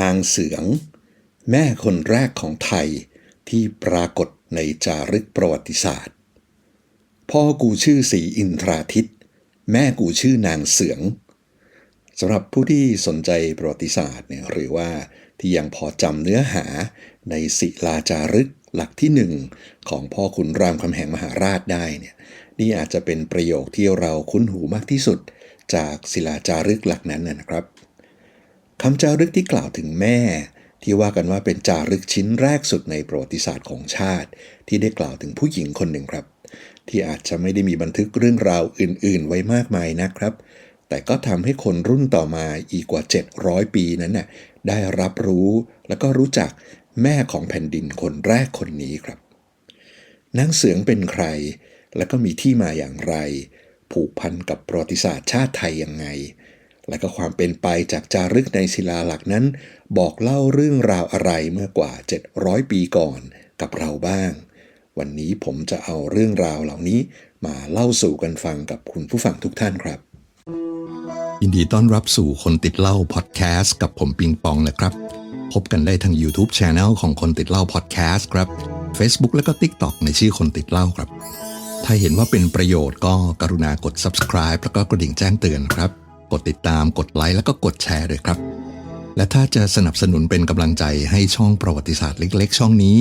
นางเสือง แม่คนแรกของไทยที่ปรากฏในจารึกประวัติศาสตร์ พ่อกูชื่อสีอินทราทิต แม่กูชื่อนางเสืองสำหรับผู้ที่สนใจประวัติศาสตร์เนี่ยหรือว่าที่ยังพอจำเนื้อหาในศิลาจารึกหลักที่หนึ่งของพ่อขุนรามคำแหงมหาราชได้เนี่ยนี่อาจจะเป็นประโยคที่เราคุ้นหูมากที่สุด จากศิลาจารึกหลักนั้นนะครับ คำจารึกที่กล่าวถึงแม่ ที่ว่ากันว่าเป็นจารึกชิ้นแรกสุดในประวัติศาสตร์ของชาติ ที่ได้กล่าวถึงผู้หญิงคนหนึ่งครับ ที่อาจจะไม่ได้มีบันทึกเรื่องราวอื่น ๆ ไว้มากมายนะครับ แต่ก็ทำให้คนรุ่นต่อมาอีกกว่า 700 ปีนั้นน่ะได้รับรู้แล้วก็รู้จักแม่ของแผ่นดินคนแรกคนนี้ครับนางเสืองเป็นใคร และก็มีที่มาอย่างไร ผูกพันกับประวัติศาสตร์ชาติไทยยังไง และก็ความเป็นไปจากจารึกในศิลาหลักนั้น บอกเล่าเรื่องราวอะไรเมื่อกว่า 700 ปีก่อนกับเราบ้าง วันนี้ผมจะเอาเรื่องราวเหล่านี้มาเล่าสู่กันฟังกับคุณผู้ฟังทุกท่านครับ ยินดีต้อนรับสู่คนติดเล้าพอดแคสต์กับผมปิงปองนะครับ พบกันได้ทาง YouTube c h anel ของคนติดเล้าพอดแคสต์ครับ Facebook และก็ TikTok ในชื่อคนติดเล้าครับ ถ้าเห็นว่าเป็นประโยชน์ก็กรุณากด subscribe แล้วก็กระดิ่งแจ้งเตือนครับ กดติดตามกดไลค์แล้วก็กดแชร์ด้วยครับ และถ้าจะสนับสนุนเป็นกำลังใจให้ช่องประวัติศาสตร์เล็ก ๆ ช่องนี้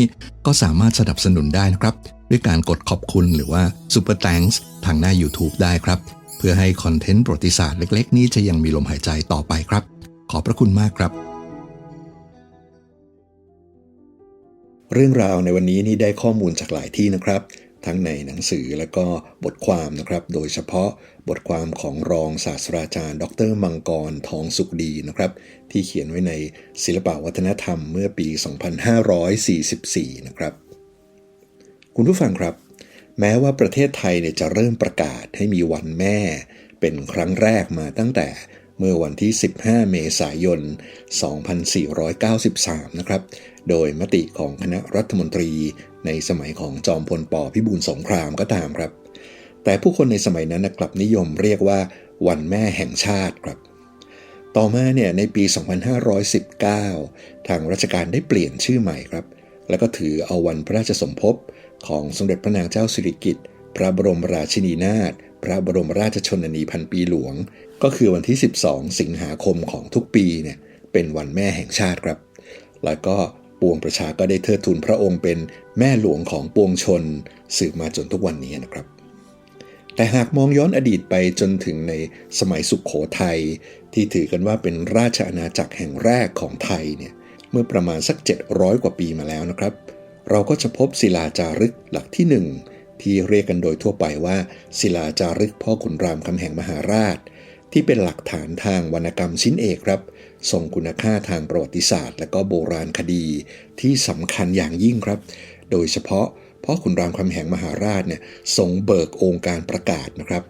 ก็สามารถสนับสนุนได้นะครับ ด้วยการกดขอบคุณหรือว่า Super Thanks ทางหน้า YouTube ได้ครับ เพื่อให้คอนเทนต์ประวัติศาสตร์เล็ก ๆ นี้จะยังมีลมหายใจต่อไปครับ ขอบพระคุณมากครับ เรื่องราวในวันนี้นี่ได้ข้อมูลจากหลายที่นะครับ ทั้งในหนังสือและก็บทความนะครับ โดยเฉพาะบทความของรองศาสตราจารย์ ดรมังกรทองสุขดีนะครับ ที่เขียนไว้ในศิลปวัฒนธรรมเมื่อปี 2544 นะครับ คุณผู้ฟังครับ แม้ว่าประเทศไทยเนี่ยจะเริ่มประกาศให้มีวันแม่ เป็นครั้งแรกมาตั้งแต่เมื่อวันที่ 15 เมษายน 2493 นะครับ โดยมติของคณะรัฐมนตรีในสมัยของจอมพลปพิบูลสงครามก็ตามครับ แต่ผู้คนในสมัยนั้นกลับนิยมเรียกว่าวันแม่แห่งชาติครับ ต่อมาเนี่ยในปี 2519 ทางราชการได้เปลี่ยนชื่อใหม่ครับ แล้วก็ถือเอาวันพระราชสมภพของสมเด็จพระนางเจ้าสิริกิติ์พระบรมราชินีนาถพระบรมราชชนนีพันปีหลวง ก็คือวันที่ 12 สิงหาคมของทุกปีเนี่ยเป็นวันแม่แห่งชาติครับ แล้วก็ ปวงประชาก็ได้เทิดทูนพระองค์เป็นแม่หลวงของปวงชน สืบมาจนทุกวันนี้นะครับ แต่หากมองย้อนอดีตไปจนถึงในสมัยสุขโขทัยที่ถือกันว่าเป็นราชอาณาจักรแห่งแรกของไทยเนี่ยเมื่อประมาณสัก 700 กว่าปีมาแล้วนะครับ เราก็จะพบศิลาจารึกหลักที่หนึ่งที่เรียกกันโดยทั่วไปว่า ศิลาจารึกพ่อขุนรามคำแหงมหาราช ที่เป็นหลักฐานทางวรรณกรรมชิ้นเอกครับ รงคุณค่าทางประวัติศาสตร์ และก็โบราณคดีที่สำคัญอย่างยิ่งครับ โดยเฉพาะพ่อขุนรามคำแหงมหาราชเนี่ยทรงเบิกองค์การประกาศนะครับ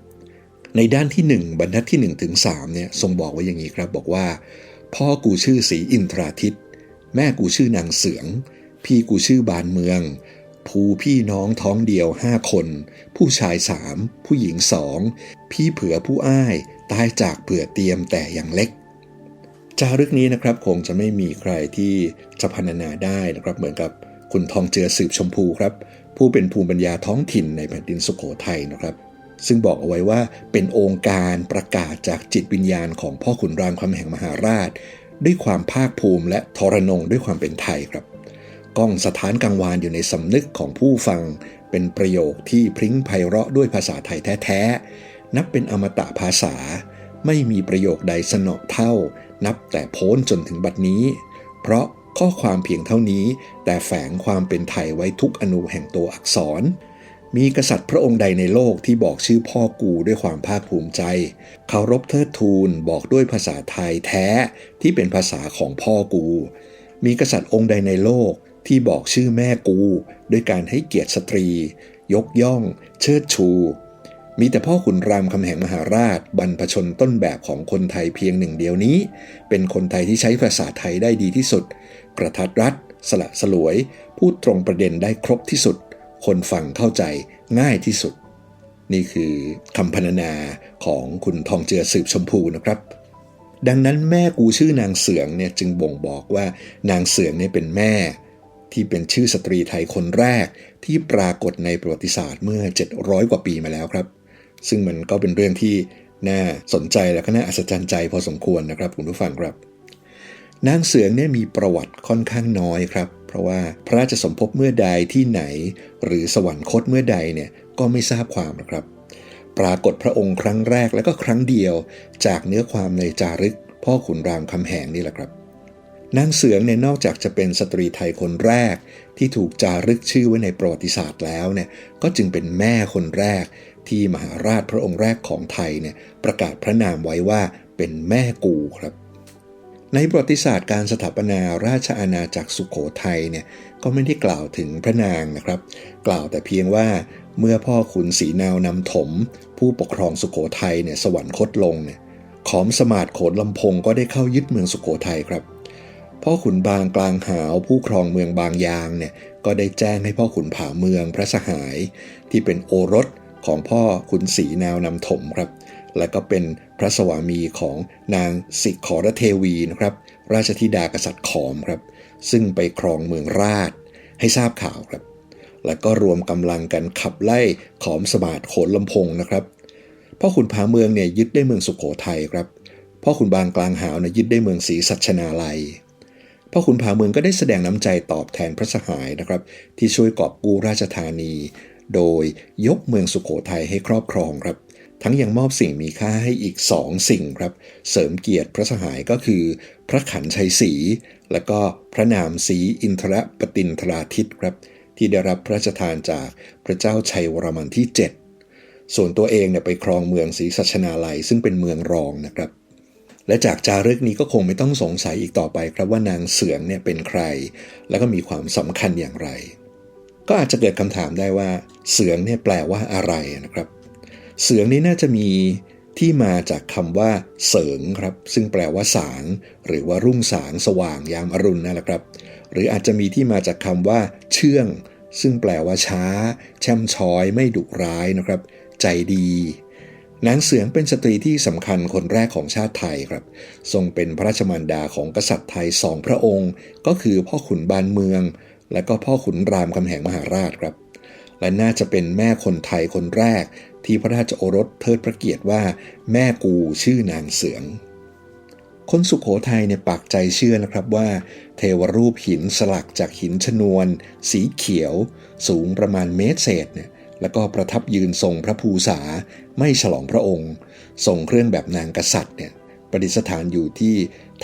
ในด้านที่ 1 บรรทัดที่1ถึง3เนี่ยทรงบอกไว้อย่างนี้ครับบอกว่า พ่อกูชื่อสีอินทราทิต แม่กูชื่อนางเสืองพี่กูชื่อบานเมือง ภูพี่น้องท้องเดียวห้าคน ผู้ชายสาม ผู้หญิงสอง พี่เผื่อผู้อ้าย ตายจากเผื่อเตรียมแต่อย่างเล็ก จารึกนี้นะครับคงจะไม่มีใครที่จะพรรณนาได้นะครับเหมือนกับคุณทองเจือสืบชมพูครับ ผู้เป็นภูมิปัญญาท้องถิ่นในแผ่นดินสุโขทัยนะครับ ซึ่งบอกเอาไว้ว่าเป็นองค์การประกาศจากจิตวิญญาณของพ่อขุนรามคำแห่งมหาราช ด้วยความภาคภูมิและทรนงด้วยความเป็นไทยครับก้องสถานกังวานอยู่ในสำนึกของผู้ฟัง เป็นประโยคที่พริ้งไพเราะด้วยภาษาไทยแท้ๆนับเป็นอมตะภาษา ไม่มีประโยคใดสนอเท่า นับแต่โพ้นจนถึงบัดนี้ เพราะข้อความเพียงเท่านี้ แต่แฝงความเป็นไทยไว้ทุกอนูแห่งตัวอักษร มีกษัตริย์พระองค์ใดในโลกที่บอกชื่อพ่อกูด้วยความภาคภูมิใจเคารพเทิดทูนบอกด้วยภาษาไทยแท้ที่เป็นภาษาของพ่อกู มีกษัตริย์องค์ใดในโลกที่บอกชื่อแม่กู ด้วยการให้เกียรติสตรี ยกย่อง เชิดชู มีแต่พ่อขุนรามคำแหงมหาราช บรรพชนต้นแบบของคนไทยเพียงหนึ่งเดียวนี้ เป็นคนไทยที่ใช้ภาษาไทยได้ดีที่สุด กระทัดรัดสละสลวย พูดตรงประเด็นได้ครบที่สุด คนฟังเข้าใจง่ายที่สุด นี่คือคำพรรณนาของคุณทองเจือสืบชมพูนะครับ ดังนั้นแม่กูชื่อนางเสืองเนี่ยจึงบ่งบอกว่านางเสืองเนี่ยเป็นแม่ที่เป็นชื่อสตรีไทยคนแรกที่ปรากฏในประวัติศาสตร์เมื่อ 700 กว่าปีมาแล้วครับ ซึ่งมันก็เป็นเรื่องที่น่าสนใจและก็น่าอัศจรรย์ใจพอสมควรนะครับคุณผู้ฟังครับนางเสืองเนี่ยมีประวัติค่อนข้างน้อยครับ เพราะว่าพระราชสมภพเมื่อใดที่ไหน หรือสวรรคตเมื่อใดเนี่ยก็ไม่ทราบความนะครับ ปรากฏพระองค์ครั้งแรกและก็ครั้งเดียว จากเนื้อความในจารึก พ่อขุนรามคำแหงนี่แหละครับนางเสืองเนี่ยนอกจากจะเป็นสตรีไทยคนแรก ที่ถูกจารึกชื่อไว้ในประวัติศาสตร์แล้วเนี่ยก็จึงเป็นแม่คนแรก ที่มหาราชพระองค์แรกของไทยเนี่ยประกาศพระนามไว้ว่าเป็นแม่กูครับ ในประวัติศาสตร์การสถาปนาราชอาณาจักรสุขโขทัยเนี่ยก็ไม่ได้กล่าวถึงพระนางนะครับ กล่าวแต่เพียงว่าเมื่อพ่อขุนศรีนาวนำถม ผู้ปกครองสุขโขทัยเนี่ยสวรรคตลงเนี่ยขอมสมาดโขนลำพงก็ได้เข้ายึดเมืองสุขโขทัยครับพ่อขุนบางกลางหาวผู้ครองเมืองบางยางเนี่ยก็ได้แจ้งให้พ่อขุนผาเมืองพระสหาย ที่เป็นโอรส ของพ่อขุนศรีนาวนำถมครับ และก็เป็นพระสวามีของนางสิขอรเทวีนะครับ ราชธิดากษัตริย์ขอมครับ ซึ่งไปครองเมืองราชให้ทราบข่าวครับ และก็รวมกำลังกันขับไล่ขอมสมาดโขนลำพงนะครับพ่อขุนผาเมืองเนี่ยยึดได้เมืองสุขโขทัยครับพ่อขุนบางกลางหาวเนี่ยยึดได้เมืองศรีสัชนาลัยพ่อขุนผาเมืองก็ได้แสดงน้ำใจตอบแทนพระสหายนะครับ ที่ช่วยกอบกู้ราชธานี โดยยกเมืองสุขโขทัยให้ครอบครองครับ ทั้งยังมอบสิ่งมีค่าให้อีกสองสิ่งครับ เสริมเกียรติพระสหายก็คือ พระขันชัยศรีและก็พระนามศรีอินทรปตินทราทิตครับที่ได้รับพระราชทานจากพระเจ้าชัยวรมันที่ 7 ส่วนตัวเองเนี่ยไปครองเมืองศรีสัชนาลัย ซึ่งเป็นเมืองรองนะครับ และจากจารึกนี้ก็คงไม่ต้องสงสัยอีกต่อไปครับว่านางเสืองเนี่ยเป็นใคร แล้วก็มีความสำคัญอย่างไร ก็อาจจะเกิดคำถามได้ว่า เสืองเนี่ยแปลว่าอะไรนะครับ เสืองนี้น่าจะมีที่มาจากคำว่า เสริงครับ ซึ่งแปลว่าสาง หรือว่ารุ่งสางสว่างยามอรุณนั่นแหละครับ หรืออาจจะมีที่มาจากคำว่า เชื่อง ซึ่งแปลว่าช้า แช่มช้อย ไม่ดุร้ายนะครับ ใจดีนางเสืองเป็นสตรีที่สำคัญคนแรกของชาติไทยครับ ทรงเป็นพระราชมารดาของกษัตริย์ไทยสองพระองค์ ก็คือพ่อขุนบานเมือง และก็พ่อขุนรามคำแหงมหาราชครับ และน่าจะเป็นแม่คนไทยคนแรก ที่พระราชโอรสเทิดพระเกียรติว่า แม่กูชื่อนางเสือง คนสุขโขทัยเนี่ยปากใจเชื่อนะครับว่า เทวรูปหินสลักจากหินชนวน สีเขียว สูงประมาณเมตรเศษเนี่ยแล้วก็ประทับยืนทรงพระภูษาไม่ฉลองพระองค์ ทรงเครื่องแบบนางกษัตริย์เนี่ยประดิษฐานอยู่ที่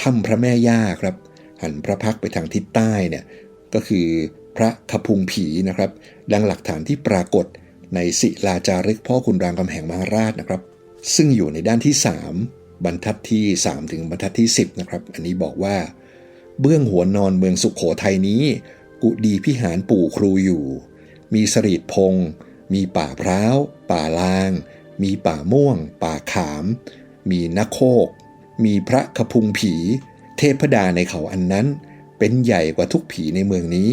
ถ้ำพระแม่ย่าครับ หันพระพักไปทางทิศใต้เนี่ย ก็คือพระขพุงผีนะครับ ดังหลักฐานที่ปรากฏในศิลาจารึกพ่อคุณรามคำแหงมหาราชนะครับ ซึ่งอยู่ในด้านที่ 3 บรรทัดที่ 3 ถึงบรรทัดที่ 10 นะครับ อันนี้บอกว่า เบื้องหัวนอนเมืองสุขโขทัยนี้ กุดีพิหารปู่ครูอยู่ มีสรีดพง มีป่าพร้าว ป่าลาง มีป่าม่วง ป่าขาม มีนักโคก มีพระขพุงผี เทพดาในเขาอันนั้น เป็นใหญ่กว่าทุกผีในเมืองนี้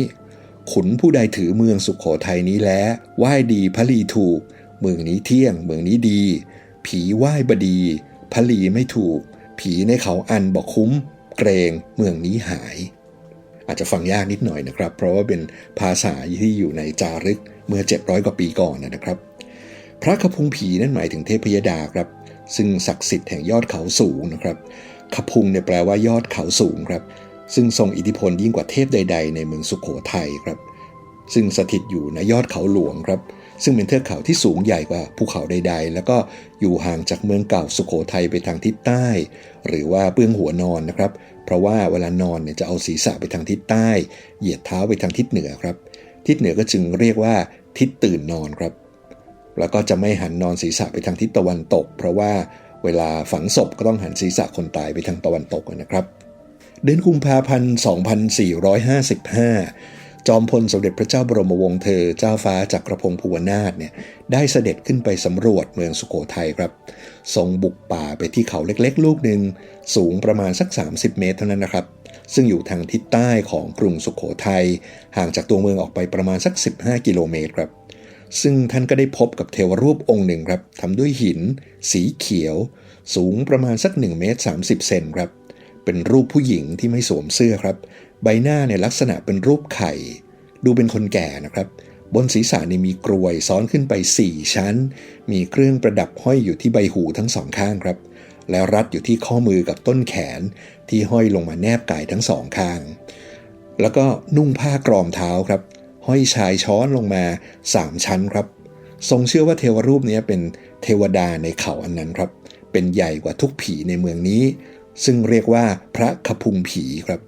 ขุนผู้ใดถือเมืองสุขโขทัยนี้แล้วไหว้ดีพระลีถูก เมืองนี้เที่ยง เมืองนี้ดี ผีไหว้บดีพระลีไม่ถูก ผีในเขาอันบอกคุ้ม เกรงเมืองนี้หาย อาจจะฟังยากนิดหน่อยนะครับ เพราะว่าเป็นภาษาที่อยู่ในจารึกเมื่อ 700 กว่าปีก่อนนะครับ พระขพุงผีนั่นหมายถึงเทพยดาครับ ซึ่งศักดิ์สิทธิ์แห่งยอดเขาสูงนะครับขพุงเนี่ยแปลว่ายอดเขาสูงครับ ซึ่งทรงอิทธิพลยิ่งกว่าเทพใด ๆ ในเมืองสุขโขทัยครับ ซึ่งสถิตอยู่ในยอดเขาหลวงครับ ซึ่งเป็นเทือกเขาที่สูงใหญ่กว่าภูเขาใด ๆ แล้วก็อยู่ห่างจากเมืองเก่าสุขโขทัยไปทางทิศใต้ หรือว่าเบื้องหัวนอนนะครับ เพราะว่าเวลานอนเนี่ยจะเอาศีรษะไปทางทิศใต้ เหยียดเท้าไปทางทิศเหนือครับ ทิศเหนือก็จึงเรียกว่าทิศตื่นนอนครับ แล้วก็จะไม่หันนอนศีรษะไปทางทิศตะวันตก เพราะว่าเวลาฝังศพก็ต้องหันศีรษะคนตายไปทางตะวันตกนะครับ เดือนกุมภาพันธ์ 2455 จอมพลสมเด็จพระเจ้าบรมวงศ์เธอ เจ้าฟ้าจักรพงศ์ภูวนาถเนี่ยได้เสด็จขึ้นไปสำรวจเมืองสุโขทัยครับ ทรงบุกป่าไปที่เขาเล็กๆ ลูกหนึ่งสูงประมาณสัก 30 เมตรเท่านั้นนะครับ ซึ่งอยู่ทางทิศใต้ของกรุงสุโขทัยห่างจากตัวเมืองออกไปประมาณสัก 15 กิโลเมตรครับซึ่งท่านก็ได้พบกับเทวรูปองค์หนึ่งครับทำด้วยหิน สีเขียว สูงประมาณสัก1เมตร30 เซนครับ เป็นรูปผู้หญิงที่ไม่สวมเสื้อครับ ใบหน้าในลักษณะเป็นรูปไข่ ดูเป็นคนแก่นะครับ บนศีรษะนี่มีกรวยซ้อนขึ้นไป 4 ชั้น มีเครื่องประดับห้อยอยู่ที่ใบหูทั้งสองข้างครับ แล้วรัดอยู่ที่ข้อมือกับต้นแขนที่ห้อยลงมาแนบกายทั้งสองข้าง แล้วก็นุ่งผ้ากรอมเท้าครับ ห้อยชายช้อนลงมา 3 ชั้นครับ ทรงเชื่อว่าเทวรูปนี้เป็นเทวดาในเขาอันนั้นครับ เป็นใหญ่กว่าทุกผีในเมืองนี้ ซึ่งเรียกว่าพระขพุงผีครับ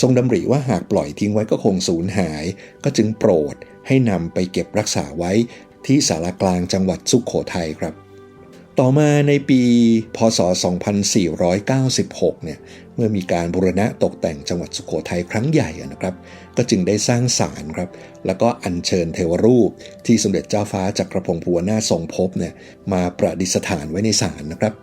ทรงดำริว่าหากปล่อยทิ้งไว้ก็คงสูญหาย ก็จึงโปรดให้นำไปเก็บรักษาไว้ที่สารกลางจังหวัดสุขโขทัยครับ ต่อมาในปี พศ 2496 เนี่ย เมื่อมีการบูรณะตกแต่งจังหวัดสุขโขทัยครั้งใหญ่นะครับ ก็จึงได้สร้างศาลครับ แล้วก็อัญเชิญเทวรูปที่สมเด็จเจ้าฟ้าจักรพงศ์ภูวนาถทรงพบเนี่ย มาประดิษฐานไว้ในศาลนะครับ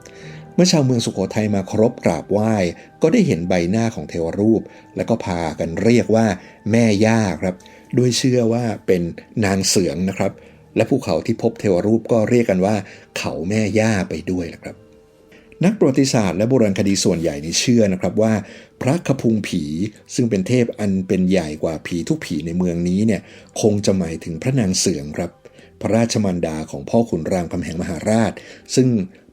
เมื่อชาวเมืองสุโขทัยมาเคารพกราบไหว้ ก็ได้เห็นใบหน้าของเทวรูป แล้วก็พากันเรียกว่าแม่ย่าครับด้วยเชื่อว่าเป็นนางเสืองนะครับ และภูเขาที่พบเทวรูปก็เรียกกันว่า เขาแม่ย่าไปด้วยนะครับ นักประวัติศาสตร์และโบราณคดีส่วนใหญ่นี่เชื่อนะครับว่า พระขพุงผีซึ่งเป็นเทพอันเป็นใหญ่กว่าผีทุกผีในเมืองนี้เนี่ยคงจะหมายถึงพระนางเสืองครับพระราชมารดาของพ่อขุนรามคำแหงมหาราช ซึ่ง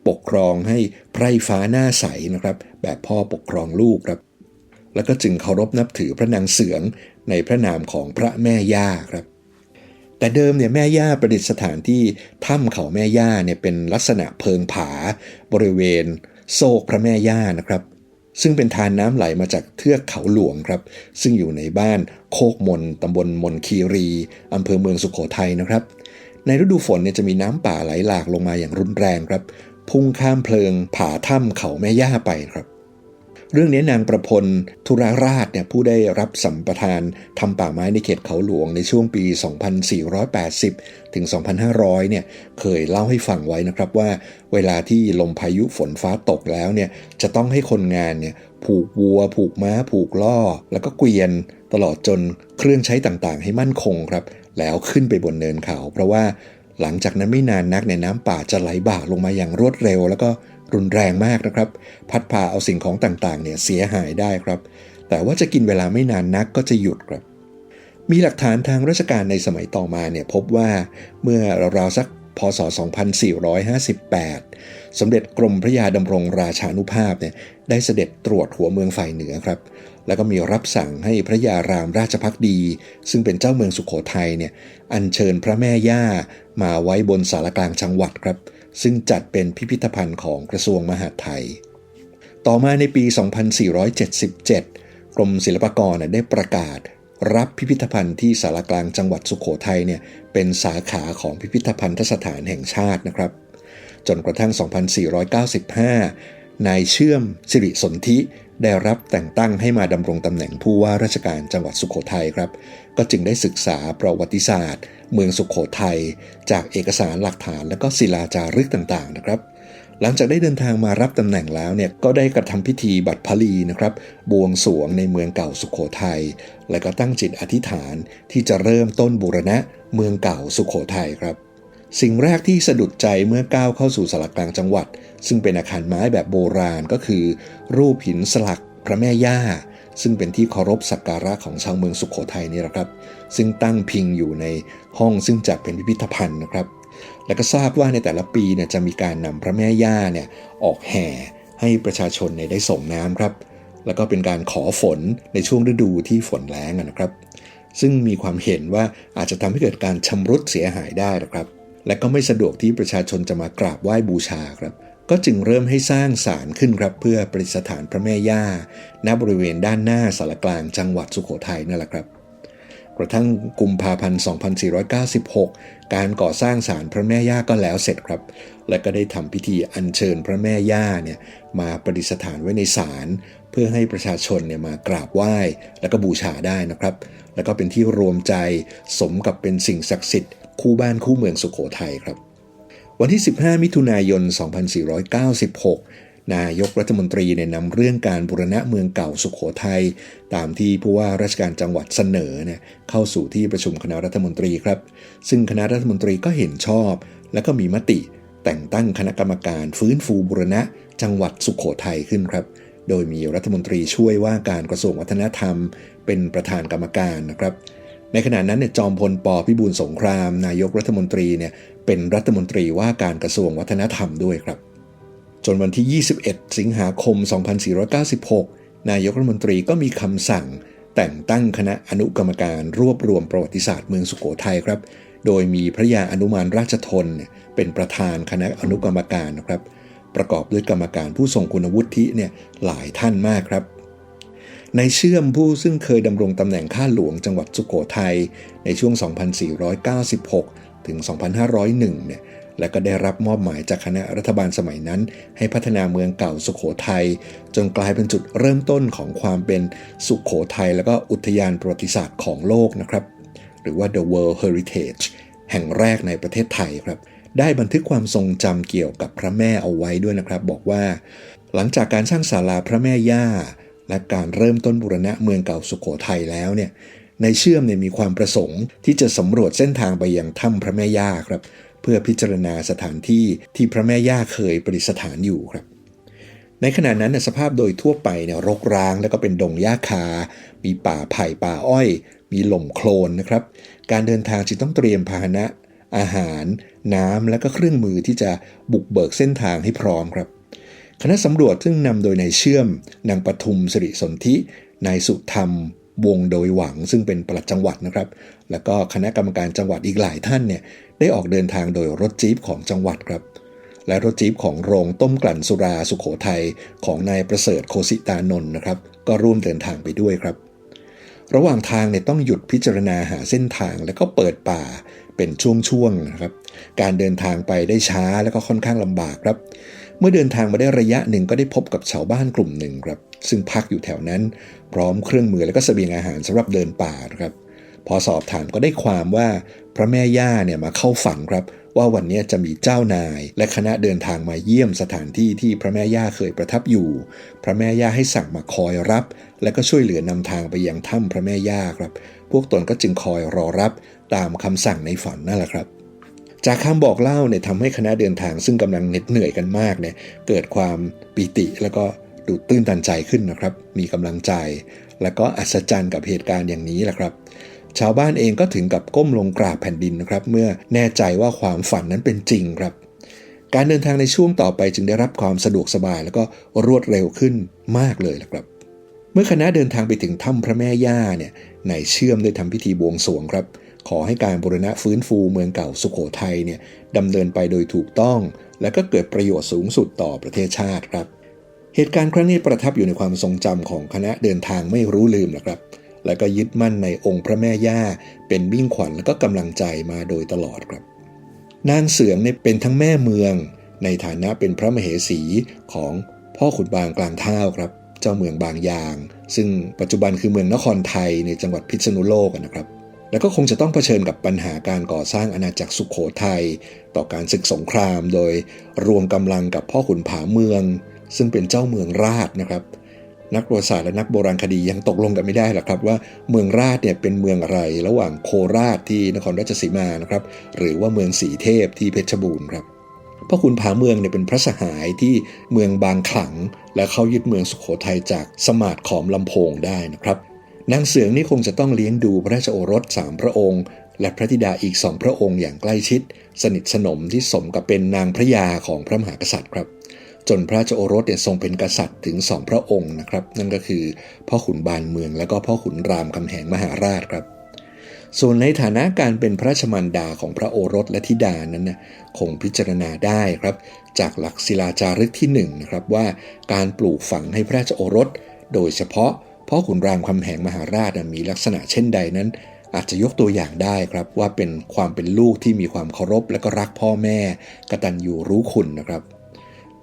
ปกครองให้ไพร่ฟ้าหน้าใสนะครับ แบบพ่อปกครองลูกครับ แล้วก็จึงเคารพนับถือพระนางเสืองในพระนามของพระแม่ย่าครับ แต่เดิมเนี่ยแม่ย่าประดิษฐานที่ถ้ำเขาแม่ย่าเนี่ยเป็นลักษณะเพิงผา บริเวณ โซกพระแม่ย่านะครับ ซึ่งเป็นทานน้ำไหลมาจากเทือกเขาหลวงครับ ซึ่งอยู่ในบ้านโคกมนตำบลมนคีรีอำเภอเมืองสุขโขทัยนะครับในฤดูฝนเนี่ยจะมีน้ำป่าไหลหลากลงมาอย่างรุนแรงครับ พุ่งข้ามเพลิง ผาถ้ำเขาแม่ย่าไปครับ เรื่องนี้นางประพลธุราราชเนี่ยผู้ได้รับสัมปทานทำป่าไม้ในเขตเขาหลวงในช่วงปี 2480 ถึง 2500 เนี่ยเคยเล่าให้ฟังไว้นะครับว่า เวลาที่ลมพายุฝนฟ้าตกแล้วเนี่ยจะต้องให้คนงานเนี่ยผูกวัว ผูกม้า ผูกล่อ แล้วก็เกวียนตลอดจนเครื่องใช้ต่างๆ ให้มั่นคงครับ แล้วขึ้นไปบนเนินเขา เพราะว่า หลังจากนั้นไม่นานนักในน้ำป่าจะไหลบ่าลงมาอย่างรวดเร็ว แล้วก็รุนแรงมากนะครับ พัดพาเอาสิ่งของต่างๆเนี่ยเสียหายได้ครับ แต่ว่าจะกินเวลาไม่นานนักก็จะหยุดครับมีหลักฐานทางราชการในสมัยต่อมาเนี่ยพบว่าเมื่อราวๆสักพศ 2458 สมเด็จกรมพระยาดำรงราชานุภาพเนี่ยได้เสด็จตรวจหัวเมืองฝ่ายเหนือครับ แล้วก็มีรับสั่งให้พระยารามราชพักดี ซึ่งเป็นเจ้าเมืองสุขโขทัยเนี่ยอัญเชิญพระแม่ย่ามาไว้บนสารกลางจังหวัดครับ ซึ่งจัดเป็นพิพิธภัณฑ์ของกระทรวงมหาดไทย ต่อมาในปี 2477 กรมศิลปากรได้ประกาศ รับพิพิธภัณฑ์ที่สารกลางจังหวัดสุขโขทัยเนี่ยเป็นสาขาของพิพิธภัณฑสถานแห่งชาตินะครับ จนกระทั่ง 2495 นายเชื่อมสิริสนธิได้รับแต่งตั้งให้มาดำรงตำแหน่งผู้ว่าราชการจังหวัดสุขโขทัยครับ ก็จึงได้ศึกษาประวัติศาสตร์ เมืองสุขโขทัยจากเอกสารหลักฐานและก็ศิลาจารึกต่างๆนะครับ หลังจากได้เดินทางมารับตำแหน่งแล้วเนี่ยก็ได้กระทำพิธีบัตรพลีนะครับบวงสรวงในเมืองเก่าสุขโขทัยและก็ตั้งจิตอธิษฐานที่จะเริ่มต้นบูรณะเมืองเก่าสุขโขทัยครับ สิ่งแรกที่สะดุดใจเมื่อก้าวเข้าสู่สารกกลางจังหวัด ซึ่งเป็นอาคารไม้แบบโบราณก็คือ รูปหินสลักพระแม่ย่า ซึ่งเป็นที่เคารพสักการะของชาวเมืองสุขโขทัยนี่แหละครับ ซึ่งตั้งพิงอยู่ในห้องซึ่งจัดเป็นพิพิธภัณฑ์นะครับ และก็ทราบว่าในแต่ละปีเนี่ยจะมีการนำพระแม่ย่าเนี่ยออกแห่ให้ประชาชนเนี่ยได้ส่งน้ำครับ แล้วก็เป็นการขอฝนในช่วงฤดูที่ฝนแล้งนะครับ ซึ่งมีความเห็นว่าอาจจะทำให้เกิดการชำรุดเสียหายได้นะครับ และก็ไม่สะดวกที่ประชาชนจะมากราบไหว้บูชาครับ ก็จึงเริ่มให้สร้างศาลขึ้นครับเพื่อประดิษฐานพระแม่ย่าณบริเวณด้านหน้าสารกลางจังหวัดสุโขทัยนั่นแหละครับ กระทั่งกุมภาพันธ์ 2496 การก่อสร้างศาลพระแม่ย่าก็แล้วเสร็จครับ และก็ได้ทำพิธีอัญเชิญพระแม่ย่าเนี่ยมาประดิษฐานไว้ในศาลเพื่อให้ประชาชนเนี่ยมากราบไหว้ และก็บูชาได้นะครับ แล้วก็เป็นที่รวมใจสมกับเป็นสิ่งศักดิ์สิทธิ์ คู่บ้านคู่เมืองสุโขทัยครับ วันที่ 15 มิถุนายน 2496 นายกรัฐมนตรีเนี่ยนำเรื่องการบูรณะเมืองเก่าสุขโขทัยตามที่ผู้ว่าราชการจังหวัดเสนอเนี่ยเข้าสู่ที่ประชุมคณะรัฐมนตรีครับ ซึ่งคณะรัฐมนตรีก็เห็นชอบ และก็มีมติแต่งตั้งคณะกรรมการฟื้นฟูบูรณะจังหวัดสุขโขทัยขึ้นครับ โดยมีรัฐมนตรีช่วยว่าการกระทรวงวัฒนธรรม เป็นประธานกรรมการนะครับ ในขณะนั้นเนี่ยจอมพลปพิบูลสงคราม นายกรัฐมนตรีเนี่ยเป็นรัฐมนตรีว่าการกระทรวงวัฒนธรรมด้วยครับ จนวันที่ 21 สิงหาคม 2496 นายกรัฐมนตรีก็มีคำสั่ง แต่งตั้งคณะอนุกรรมการรวบรวมประวัติศาสตร์เมืองสุโขทัยครับ โดยมีพระยาอนุมานราชทนเป็นประธานคณะอนุกรรมการนะครับ ประกอบด้วยกรรมการผู้ทรงคุณวุฒิเนี่ยหลายท่านมากครับ ในเชื่อมผู้ซึ่งเคยดำรงตำแหน่งข้าหลวงจังหวัดสุโขทัยในช่วง 2496 ถึง 2501 เนี่ยและก็ได้รับมอบหมายจากคณะรัฐบาลสมัยนั้น ให้พัฒนาเมืองเก่าสุขโขทัยจนกลายเป็นจุดเริ่มต้นของความเป็นสุขโขทัยแล้วก็อุทยานประวัติศาสตร์ของโลกนะครับ หรือว่า The World Heritage แห่งแรกในประเทศไทยครับ ได้บันทึกความทรงจำเกี่ยวกับพระแม่เอาไว้ด้วยนะครับ บอกว่า หลังจากการสร้างศาลาพระแม่ย่า และการเริ่มต้นบูรณะเมืองเก่าสุขโขทัยแล้วเนี่ยในเชื่อมเนี่ยมีความประสงค์ที่จะสำรวจเส้นทางไปยังถ้ำพระแม่ย่าครับ เพื่อพิจารณาสถานที่ที่พระแม่ย่าเคยประดิษฐานอยู่ครับ ในขณะนั้นสภาพโดยทั่วไปเนี่ยรกร้างแล้วก็เป็นดงหญ้าคา มีป่าไผ่ป่าอ้อย มีหล่มโคลนนะครับ การเดินทางจึงต้องเตรียมพาหนะ อาหาร น้ำและก็เครื่องมือที่จะบุกเบิกเส้นทางให้พร้อมครับ คณะสำรวจซึ่งนำโดยนายเชื่อม นางปทุมสิริสนธิ นายสุธรรม วงโดยหวังซึ่งเป็นปลัดจังหวัดนะครับ แล้วก็คณะกรรมการจังหวัดอีกหลายท่านเนี่ยได้ออกเดินทางโดยรถจี๊ปของจังหวัดครับ และรถจี๊ปของโรงต้มกลั่นสุราสุขโขทัยของนายประเสริฐโคสิตานนท์นะครับ ก็ร่วมเดินทางไปด้วยครับ ระหว่างทางเนี่ยต้องหยุดพิจารณาหาเส้นทางแล้วก็เปิดป่าเป็นช่วงๆนะครับ การเดินทางไปได้ช้าแล้วก็ค่อนข้างลำบากครับ มื่อเดินทางมาได้ระยะหนึ่งก็ได้พบกับชาวบ้านกลุ่มหนึ่งครับ ซึ่งพักอยู่แถวนั้น พร้อมเครื่องมือและก็เสบียงอาหารสำหรับเดินป่าครับพอสอบถามก็ได้ความว่าพระแม่ย่าเนี่ยมาเข้าฝันครับ ว่าวันนี้จะมีเจ้านาย และคณะเดินทางมาเยี่ยมสถานที่ที่พระแม่ย่าเคยประทับอยู่ พระแม่ย่าให้สั่งมาคอยรับ และก็ช่วยเหลือนำทางไปยังถ้ำพระแม่ย่าครับ พวกตนก็จึงคอยรอรับตามคำสั่งในฝันนั่นแหละครับ จากคำบอกเล่าเนี่ยทำให้คณะเดินทางซึ่งกำลังเหน็ดเหนื่อยกันมากเนี่ยเกิดความปิติแล้วก็ดูตื้นตันใจขึ้นนะครับ มีกำลังใจ แล้วก็อัศจรรย์กับเหตุการณ์อย่างนี้แหละครับ ชาวบ้านเองก็ถึงกับก้มลงกราบแผ่นดินนะครับ เมื่อแน่ใจว่าความฝันนั้นเป็นจริงครับ การเดินทางในช่วงต่อไปจึงได้รับความสะดวกสบาย แล้วก็รวดเร็วขึ้นมากเลยละครับ เมื่อคณะเดินทางไปถึงถ้ำพระแม่ย่าเนี่ยนายเชื่อมได้ทำพิธีบวงสรวงครับ ขอให้การบูรณะฟื้นฟูเมืองเก่าสุโขทัยเนี่ยดำเนินไปโดยถูกต้อง และก็เกิดประโยชน์สูงสุดต่อประเทศชาติครับ เหตุการณ์ครั้งนี้ประทับอยู่ในความทรงจำของคณะเดินทางไม่รู้ลืมนะครับ และก็ยึดมั่นในองค์พระแม่ย่า เป็นมิ่งขวัญและก็กำลังใจมาโดยตลอดครับ นางเสืองเนี่ยเป็นทั้งแม่เมือง ในฐานะเป็นพระมเหสีของพ่อขุนบางกลางท่าวครับเจ้าเมืองบางยาง ซึ่งปัจจุบันคือเมืองนครไทยในจังหวัดพิษณุโลกนะครับ แล้วก็คงจะต้องเผชิญกับปัญหาการก่อสร้างอาณาจักรสุขโขทัยต่อการศึกสงคราม โดยรวมกำลังกับพ่อขุนผาเมือง ซึ่งเป็นเจ้าเมืองราชนะครับ นักประวัติศาสตร์และนักโบราณคดียังตกลงกันไม่ได้หรอกครับว่าเมืองราชเนี่ยเป็นเมืองอะไรระหว่างโคราชที่นครราชสีมานะครับหรือว่าเมืองสีเทพที่เพชรบูรณ์ครับพ่อขุนผาเมืองเนี่ยเป็นพระสหายที่เมืองบางขลัง และเขายึดเมืองสุขโขทัยจากสมาดขอมลำโพงได้นะครับ นางเสืองนี่คงจะต้องเลี้ยงดูพระราชโอรสสามพระองค์ และพระธิดาอีกสองพระองค์อย่างใกล้ชิด สนิทสนมที่สมกับเป็นนางพระยาของพระมหากษัตริย์ครับ จนพระราชโอรสเนี่ยทรงเป็นกษัตริย์ถึงสองพระองค์นะครับ นั่นก็คือพ่อขุนบานเมือง และก็พ่อขุนรามคำแหงมหาราชครับส่วนในฐานะการเป็นพระชมารดาของพระโอรสและธิดานั้นนะคงพิจารณาได้ครับ จากหลักศิลาจารึกที่1นนะครับว่าการปลูกฝังให้พระราชโอรส โดยเฉพาะ พ่อขุนรามคำแหงมหาราชมีลักษณะเช่นใดนั้น อาจจะยกตัวอย่างได้ครับว่าเป็นความเป็นลูกที่มีความเคารพ และก็รักพ่อแม่กตัญญูรู้คุณนะครับ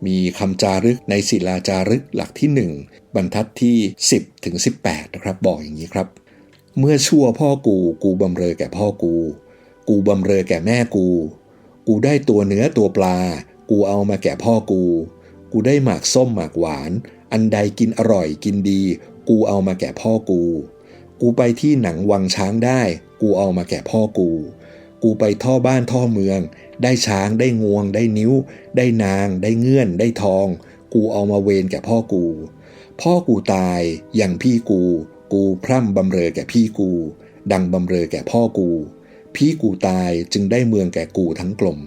มีคำจารึกในศิลาจารึกหลักที่ 1 บรรทัดที่ 10ถึง18 นะครับ บอกอย่างนี้ครับ เมื่อชั่วพ่อกูกูบำเรอแก่พ่อกู กูบำเรอแก่แม่กู กูได้ตัวเนื้อตัวปลา กูเอามาแก่พ่อกูกกูได้หมากส้มหมากหวานอันใดกินอร่อยกินดี กูเอามาแก่พ่อกู กูไปที่หนังวังช้างได้ กูเอามาแก่พ่อกู กูไปท่อบ้านท่อเมือง ได้ช้างได้งวง ได้นิ้ว ได้นาง ได้เงื่อน ได้ทอง กูเอามาเวนแก่พ่อกู พ่อกูตายอย่างพี่กู กูพร่ำบำเรอแก่พี่กู ดังบำเรอแก่พ่อกู พี่กูตายจึงได้เมืองแก่กูทั้งกลม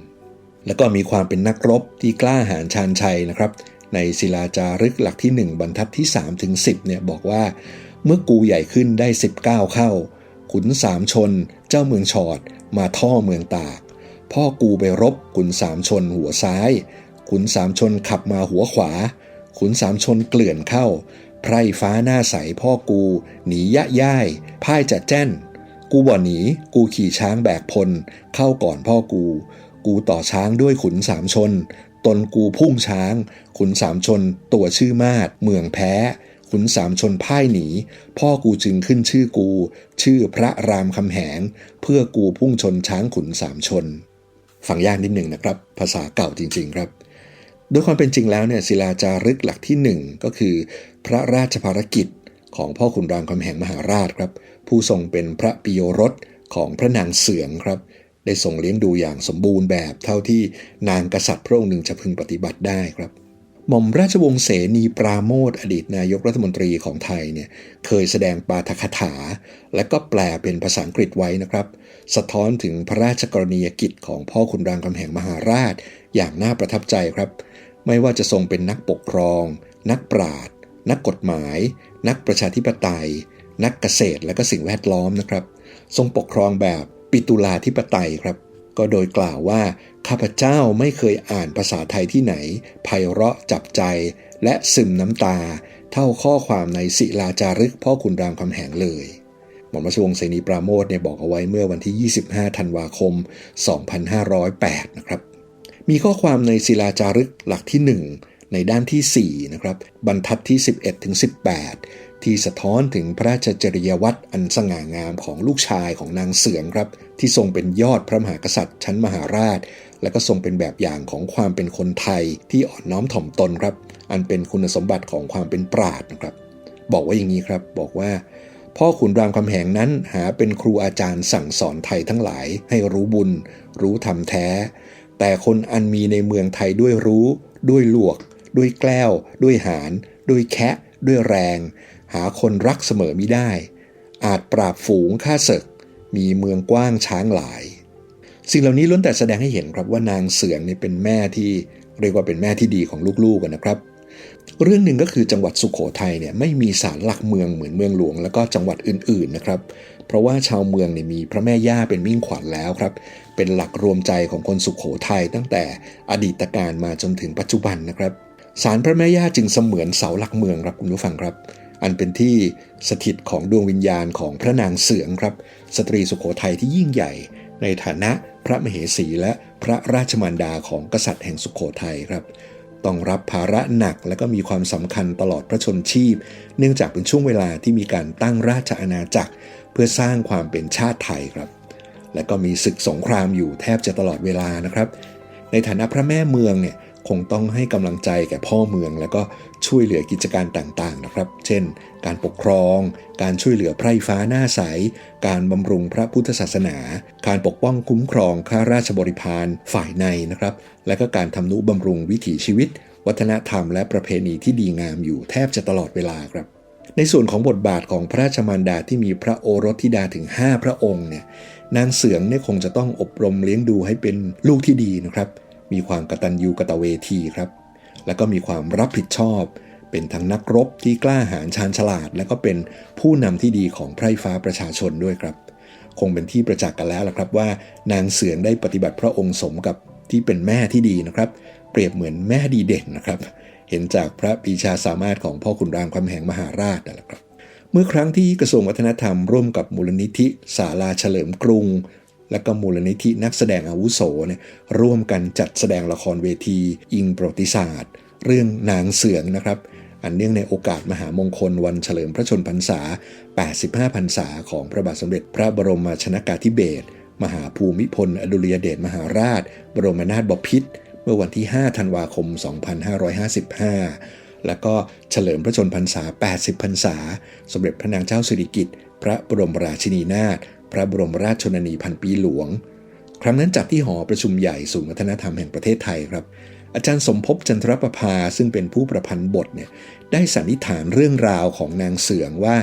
แล้วก็มีความเป็นนักรบที่กล้าหาญชาญชัยนะครับ ในศิลาจารึกหลักที่ 1 บรรทัดที่3ถึง10เนี่ยบอกว่า เมื่อกูใหญ่ขึ้นได้ 19 เข้า ขุนสามชน เจ้าเมืองชอด มาท่อเมืองตาก พ่อกูไปรบขุนสามชนหัวซ้าย ขุนสามชนขับมาหัวขวา ขุนสามชนเกลื่อนเข้า ไพร่ฟ้าหน้าใสพ่อกู หนียะย่าย พ่ายจะแจ้น กูบ่หนี กูขี่ช้างแบกพล เข้าก่อนพ่อกู กูต่อช้างด้วยขุนสามชน ตนกูพุ่งช้าง ขุนสามชน ตัวชื่อมาดเมืองแพ้ ขุนสามชนพ่ายหนี พ่อกูจึงขึ้นชื่อกู ชื่อพระรามคำแหง เพื่อกูพุ่งชนช้างขุนสามชน ฟังยากนิดหนึ่งนะครับ ภาษาเก่าจริง ๆ ครับด้วยความเป็นจริงแล้วเนี่ยศิลาจารึกหลักที่หนึ่งก็คือ พระราชภารกิจของพ่อขุนรามคำแหงมหาราชครับ ผู้ทรงเป็นพระปิโยรสของพระนางเสืองครับ ได้ทรงเลี้ยงดูอย่างสมบูรณ์แบบเท่าที่นางกษัตริย์พระองค์หนึ่งจะพึงปฏิบัติได้ครับ หม่อมราชวงศ์เสนีปราโมทอดีตนายกรัฐมนตรีของไทยเนี่ยเคยแสดงปาฐกถา และก็แปลเป็นภาษาอังกฤษไว้นะครับ สะท้อนถึงพระราชกรณียกิจของพ่อขุนรามคำแหงมหาราช อย่างน่าประทับใจครับ ไม่ว่าจะทรงเป็นนักปกครอง นักปราชญ์นักกฎหมาย นักประชาธิปไตย นักเกษตรและก็สิ่งแวดล้อมนะครับ ทรงปกครองแบบ ปิตุลาธิปไตยครับ ก็โดยกล่าวว่า ข้าพเจ้าไม่เคยอ่านภาษาไทยที่ไหนไพเราะจับใจ และซึมน้ำตา เท่าข้อความในศิลาจารึกพ่อขุนรามคำแหงเลยหม่อมราชวงศ์เสนีปราโมทเนี่ยบอกเอาไว้เมื่อวันที่ 25 ธันวาคม 2508 นะครับ มีข้อความในศิลาจารึกหลักที่ 1 ในด้านที่ 4 นะครับ บรรทัดที่ 11ถึง18 ที่สะท้อนถึงพระราชจริยวัตรอันสง่างามของลูกชายของนางเสืองครับ ที่ทรงเป็นยอดพระมหากษัตริย์ชั้นมหาราช และก็ทรงเป็นแบบอย่างของความเป็นคนไทยที่อ่อนน้อมถ่อมตนครับ อันเป็นคุณสมบัติของความเป็นปราดนะครับ บอกว่าอย่างนี้ครับบอกว่า พ่อขุนรามคำแหงนั้นหาเป็นครูอาจารย์สั่งสอนไทยทั้งหลาย ให้รู้บุญ รู้ธรรมแท้ แต่คนอันมีในเมืองไทยด้วยรู้ ด้วยลวก ด้วยแกล้ว ด้วยหารด้วยแคะ ด้วยแรง หาคนรักเสมอมิได้ อาจปราบฝูงฆ่าศึก มีเมืองกว้างช้างหลาย สิ่งเหล่านี้ล้วนแต่แสดงให้เห็นครับว่านางเสืองนี่เป็นแม่ที่เรียกว่าเป็นแม่ที่ดีของลูกๆกันนะครับ เรื่องหนึ่งก็คือจังหวัดสุขโขทัยเนี่ยไม่มีศาลหลักเมืองเหมือนเมืองหลวง แล้วก็จังหวัดอื่นๆนะครับ เพราะว่าชาวเมืองเนี่ยมีพระแม่ย่าเป็นมิ่งขวัญแล้วครับ เป็นหลักรวมใจของคนสุขโขทัยตั้งแต่อดีตการมาจนถึงปัจจุบันนะครับศาลพระแม่ย่าจึงเสมือนเสาหลักเมืองครับคุณผู้ฟังครับ อันเป็นที่สถิตของดวงวิญญาณของพระนางเสืองครับ สตรีสุขโขทัยที่ยิ่งใหญ่ ในฐานะพระมเหสีและพระราชมารดาของกษัตริย์แห่งสุขโขทัยครับต้องรับภาระหนักและก็มีความสำคัญตลอดพระชนชีพ เนื่องจากเป็นช่วงเวลาที่มีการตั้งราชอาณาจักร เพื่อสร้างความเป็นชาติไทยครับ และก็มีศึกสงครามอยู่แทบจะตลอดเวลานะครับ ในฐานะพระแม่เมืองเนี่ย คงต้องให้กำลังใจแก่พ่อเมือง แล้วก็ช่วยเหลือกิจการต่างๆนะครับ เช่น การปกครอง การช่วยเหลือไพร่ฟ้าหน้าใส การบำรุงพระพุทธศาสนา การปกป้องคุ้มครองข้าราชบริพารฝ่ายในนะครับ และก็การทำนุบำรุงวิถีชีวิต วัฒนธรรมและประเพณีที่ดีงามอยู่แทบจะตลอดเวลาครับในส่วนของบทบาทของพระราชมารดาที่มีพระโอรสธิดาถึง 5 พระองค์เนี่ยนางเสืองเนี่ยคงจะต้องอบรมเลี้ยงดูให้เป็นลูกที่ดีนะครับ มีความกตัญญูกตเวทีครับ แล้วก็มีความรับผิดชอบ เป็นทั้งนักรบที่กล้าหาญชาญฉลาด และก็เป็นผู้นำที่ดีของไพร่ฟ้าประชาชนด้วยครับ คงเป็นที่ประจักษ์กันแล้วละครับว่า นางเสืองได้ปฏิบัติพระองค์สมกับที่เป็นแม่ที่ดีนะครับ เปรียบเหมือนแม่ดีเด่นนะครับ เห็นจากพระปีชาสามารถของพ่อขุนรามคำแหงมหาราชนั่นแหละครับเมื่อครั้งที่กระทรวงวัฒนธรรมร่วมกับมูลนิธิศาลาเฉลิมกรุง และก็มูลนิธินักแสดงอาวุโสเนี่ยร่วมกันจัดแสดงละครเวที อิงประวัติศาสตร์ เรื่องนางเสืองนะครับ อันเนื่องในโอกาสมหามงคลวันเฉลิมพระชนพรรษา 85 พรรษาของพระบาทสมเด็จพระบรมชนากาธิเบศรมหาภูมิพล อดุลยเดชมหาราช บรมนาถบพิตรเมื่อวันที่ 5 ธันวาคม 2555 แล้วก็เฉลิมพระชนพรรษา 80 พรรษา สมเด็จพระนางเจ้าสิริกิติ์ พระบรมราชินีนาถ พระบรมราชชนนีพันปีหลวง ครั้งนั้นจัดที่หอประชุมใหญ่ศูนย์วัฒนธรรมแห่งประเทศไทยครับ อาจารย์สมภพจันทรประภาซึ่งเป็นผู้ประพันธ์บทเนี่ยได้สันนิษฐานเรื่องราวของนางเสืองว่า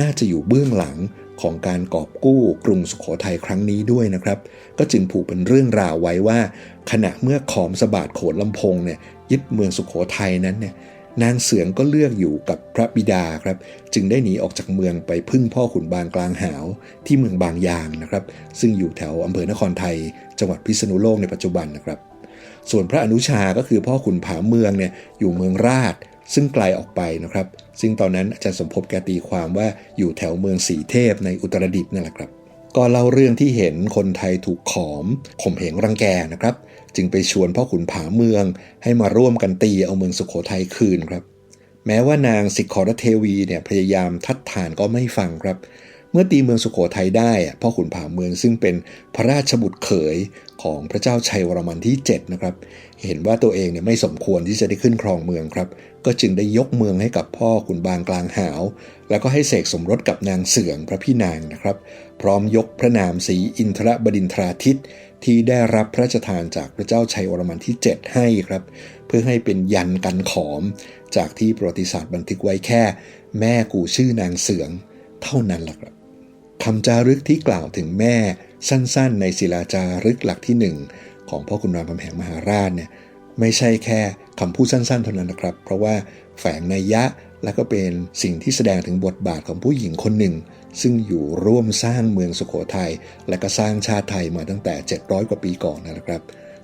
น่าจะอยู่เบื้องหลังของการกอบกู้กรุงสุขโขทัยครั้งนี้ด้วยนะครับ ก็จึงผูกเป็นเรื่องราวไว้ว่า ขณะเมื่อขอมสบาดโขนลำพงเนี่ยยึดเมืองสุขโขทัยนั้นเนี่ย นางเสืองก็เลือกอยู่กับพระบิดาครับ จึงได้หนีออกจากเมืองไปพึ่งพ่อขุนบางกลางหาวที่เมืองบางยางนะครับ ซึ่งอยู่แถวอำเภอนครไทย จังหวัดพิษณุโลกในปัจจุบันนะครับ ส่วนพระอนุชาก็คือพ่อขุนผาเมืองเนี่ยอยู่เมืองราช ซึ่งไกลออกไปนะครับ ซึ่งตอนนั้นอาจารย์สมภพแกตีความว่าอยู่แถวเมืองสีเทพในอุตรดิตถ์นั่นแหละครับ ก็เล่าเรื่องที่เห็นคนไทยถูกขอมข่มเหงรังแกนะครับ จึงไปชวนพ่อขุนผาเมือง ให้มาร่วมกันตีเอาเมืองสุขโขทัยคืนครับ แม้ว่านางสิกขรเทวีเนี่ยพยายามทัดทานก็ไม่ฟังครับ เมื่อตีเมืองสุขโขทัยได้พ่อขุนผาเมืองซึ่งเป็นพระราชบุตรเขยของพระเจ้าชัยวรมันที่7นะครับเห็นว่าตัวเองเนี่ยไม่สมควรที่จะได้ขึ้นครองเมืองครับ ก็จึงได้ยกเมืองให้กับพ่อขุนบางกลางหาว แล้วก็ให้เสกสมรสกับนางเสืองพระพี่นางนะครับ พร้อมยกพระนามสีอินทรบดินทราทิต ที่ได้รับพระราชทานจากพระเจ้าชัยวรมันที่ 7 ให้ครับ เพื่อให้เป็นยันกันขอม จากที่ประวัติศาสตร์บันทึกไว้แค่ แม่กูชื่อนางเสือง เท่านั้นแหละครับคำจารึกที่กล่าวถึงแม่สั้นๆ ในศิลาจารึกหลักที่หนึ่งของพ่อคุณรามคำแหงมหาราชเนี่ยไม่ใช่แค่คำพูดสั้นๆ เท่านั้นนะครับ เพราะว่าแฝงนัยยะและก็เป็นสิ่งที่แสดงถึงบทบาทของผู้หญิงคนหนึ่ง ซึ่งอยู่ร่วมสร้างเมืองสุโขทัยและก็สร้างชาติไทยมาตั้งแต่ 700 กว่าปีก่อนนะครับ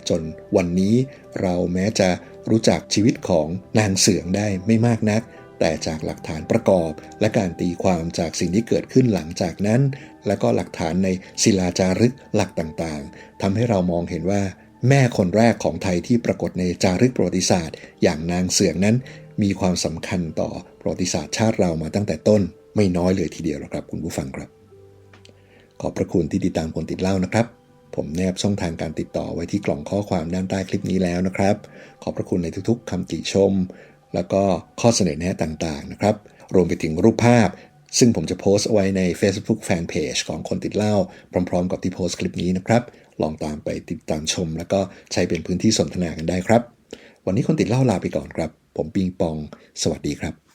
จนวันนี้เราแม้จะรู้จักชีวิตของนางเสืองได้ไม่มากนัก แต่จากหลักฐานประกอบ และการตีความจากสิ่งที่เกิดขึ้นหลังจากนั้น และก็หลักฐานในศิลาจารึกหลักต่างๆทำให้เรามองเห็นว่าแม่คนแรกของไทยที่ปรากฏในจารึกประวัติศาสตร์ อย่างนางเสืองนั้น มีความสำคัญต่อประวัติศาสตร์ชาติเรามาตั้งแต่ต้น ไม่น้อยเลยทีเดียวหรอกครับ คุณผู้ฟังครับ ขอบพระคุณที่ติดตามคนติดเล่านะครับ ผมแนบช่องทางการติดต่อไว้ที่กล่องข้อความด้านใต้คลิปนี้แล้วนะครับ ขอบพระคุณในทุกๆคำติชม แล้วก็ข้อเสนอแนะต่างๆนะครับ รวมไปถึงรูปภาพ ซึ่งผมจะโพสต์ไว้ใน Facebook Fanpage ของคนติดเล่า พร้อม ๆ กับที่โพสต์คลิปนี้นะครับ ลองตามไปติดตามชม แล้วก็ใช้เป็นพื้นที่สนทนากันได้ครับ วันนี้คนติดเล่าลาไปก่อนครับ ผมปิงปอง สวัสดีครับ